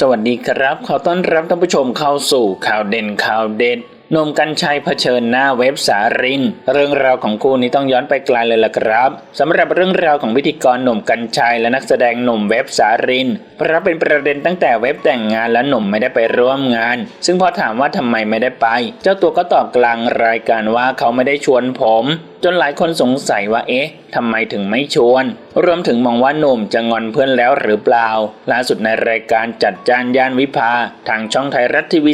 สวัสดีครับ ขอต้อนรับท่านผู้ชมเข้าสู่ข่าวเด่นข่าวเด็ดหนุ่มกัญชัยเผชิญหน้าเว็บสาริน เรื่องราวของคู่นี้ต้องย้อนไปไกลเลยล่ะครับสำหรับเรื่องราวของพิธีกรหนุ่มกัญชัยและนักแสดงหนุ่มเว็บสารินเพราะเป็นประเด็นตั้งแต่เว็บแต่งงานและหนุ่มไม่ได้ไปร่วมงาน ซึ่งพอถามว่าทำไมไม่ได้ไป เจ้าตัวก็ตอบกลางรายการว่าเขาไม่ได้ชวนผม จนหลายคนสงสัยว่าเอ๊ะทำไมถึงไม่ชวน รวมถึงมองว่าหนุ่มจะงอนเพื่อนแล้วหรือเปล่า ล่าสุดในรายการจัดจานย่านวิภา ทางช่องไทยรัฐทีวี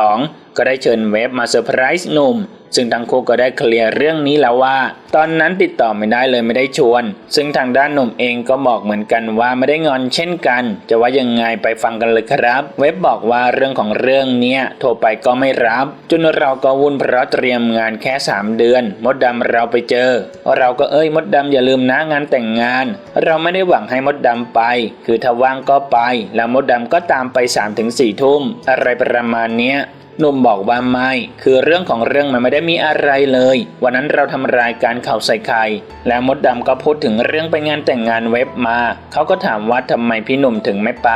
32 ก็ได้เชิญเวฟมาเซอร์ไพรส์หนุ่ม ซึ่งทั้งคู่ก็ได้เคลียร์เรื่องนี้แล้วว่า ตอนนั้นติดต่อไม่ได้เลยไม่ได้ชวน ซึ่งทางด้านหนุ่มเองก็บอกเหมือนกันว่าไม่ได้งอนเช่นกัน จะว่ายังไงไปฟังกันเลยครับ เว็บบอกว่าเรื่องของเรื่องเนี้ยโทรไปก็ไม่รับ จนเราก็วุ่นเพราะเตรียมงานแค่ 3 เดือน มดดำเราไปเจอ เราก็เอ้ยมดดำอย่าลืมนะงานแต่งงาน เราไม่ได้หวังให้มดดำไป คือถ้าว่างก็ไป แล้วมดดำก็ตามไป3-4ถึงทุ่มอะไรประมาณเนี้ย หนุ่มบอกว่าไม่ คือเรื่องของเรื่องมันไม่ได้มีอะไรเลย วันนั้นเราทำรายการข่าวใส่ไข่แล้วมดดำก็พูดถึงเรื่องไปงานแต่งงานเว็บมา เขาก็ถามว่าทำไมพี่หนุ่มถึงไม่ไป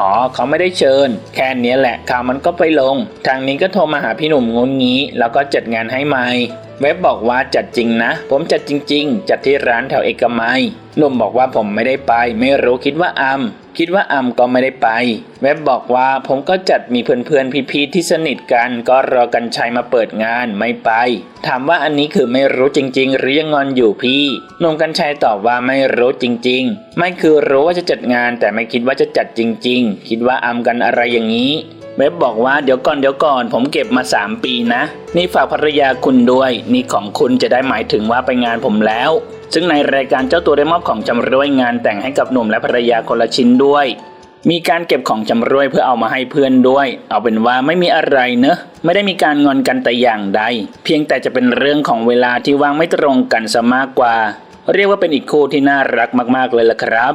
อ๋อ เขาไม่ได้เชิญ แค่นี้แหละข่าวมันก็ไปลง ทางนี้ก็โทรมาหาพี่หนุ่มงุนงี้ แล้วก็จัดงานให้ใหม่ เว็บบอกว่าจัดจริงนะ ผมจัดจริง ๆ จัดที่ร้านแถวเอกมัยหนุ่มบอกว่าผมไม่ได้ไป ไม่รู้คิดว่าอัมคิดว่าอัมก็ไม่ได้ไป เว็บบอกว่าผมก็จัดมีเพื่อนๆพี่ๆที่สนิทกันก็รอกันชัยมาเปิดงานไม่ไป ถามว่าอันนี้คือไม่รู้จริง ๆ หรือยังงอนอยู่พี่หนุ่มกัญชัยตอบว่าไม่รู้จริง ๆ ไม่คือรู้ว่าจะจัดงานแต่ไม่คิดว่าจะจัดจริง ๆ คิดว่าอัมกันอะไรอย่างนี้ เว็บบอกว่าเดี๋ยวก่อนเดี๋ยวก่อน ผมเก็บมา 3 ปีนะ นี่ฝากภรรยาคุณด้วย นี่ของคุณจะได้หมายถึงว่าไปงานผมแล้ว ซึ่งในรายการเจ้าตัวได้มอบของจำรวยงานแต่งให้กับหนุ่มและภรรยาคนละชิ้นด้วยมีการเก็บของจำรวยเพื่อเอามาให้เพื่อนด้วย เอาเป็นว่าไม่มีอะไรเนอะ ไม่ได้มีการงอนกันแต่อย่างใด เพียงแต่จะเป็นเรื่องของเวลาที่ว่างไม่ตรงกันซะมากกว่า เรียกว่าเป็นอีกคู่ที่น่ารักมากๆเลยล่ะครับ